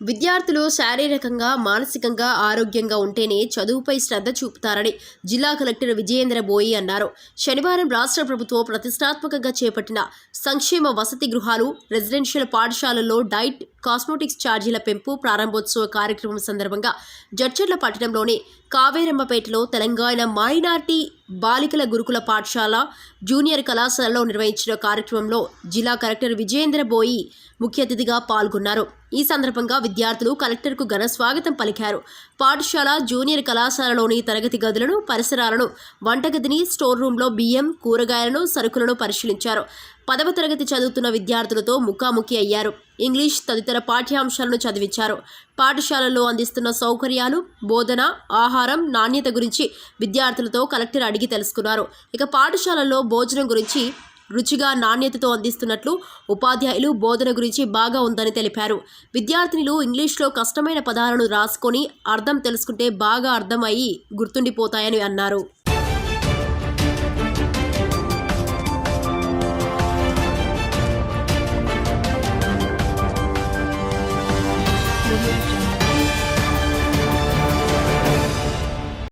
విద్యార్థులు శారీరకంగా మానసికంగా ఆరోగ్యంగా ఉంటేనే చదువుపై శ్రద్ధ చూపుతారని జిల్లా కలెక్టర్ విజయేంద్ర బోయి అన్నారు. శనివారం రాష్ట్ర ప్రభుత్వం ప్రతిష్టాత్మకంగా చేపట్టిన సంక్షేమ వసతి గృహాలు రెసిడెన్షియల్ పాఠశాలల్లో డైట్ కాస్మోటిక్స్ ఛార్జీల పెంపు ప్రారంభోత్సవ కార్యక్రమం సందర్భంగా జడ్చర్ల పట్టణంలోని కావేరమ్మపేటలో తెలంగాణ మైనార్టీ బాలికల గురుకుల పాఠశాల జూనియర్ కళాశాలలో నిర్వహించిన కార్యక్రమంలో జిల్లా కలెక్టర్ విజయేంద్ర బోయి ముఖ్య అతిథిగా పాల్గొన్నారు. ఈ సందర్భంగా విద్యార్థులు కలెక్టర్కు ఘన స్వాగతం పలికారు. పాఠశాల జూనియర్ కళాశాలలోని తరగతి గదులను పరిసరాలను వంటగదిని స్టోర్ రూంలో బియ్యం కూరగాయలను సరుకులను పరిశీలించారు. పదవ తరగతి చదువుతున్న విద్యార్థులతో ముఖాముఖి అయ్యారు. ఇంగ్లీష్ తదితర పాఠ్యాంశాలను చదివించారు. పాఠశాలల్లో అందిస్తున్న సౌకర్యాలు బోధన ఆహారం నాణ్యత గురించి విద్యార్థులతో కలెక్టర్ అడిగి తెలుసుకున్నారు. ఇక పాఠశాలల్లో భోజనం గురించి రుచిగా నాణ్యతతో అందిస్తున్నట్లు ఉపాధ్యాయులు బోధన గురించి బాగా ఉందని తెలిపారు విద్యార్థినులు ఇంగ్లీష్లో కష్టమైన పదాలను రాసుకొని అర్థం తెలుసుకుంటే బాగా అర్థం అయ్యి గుర్తుండిపోతాయని అన్నారు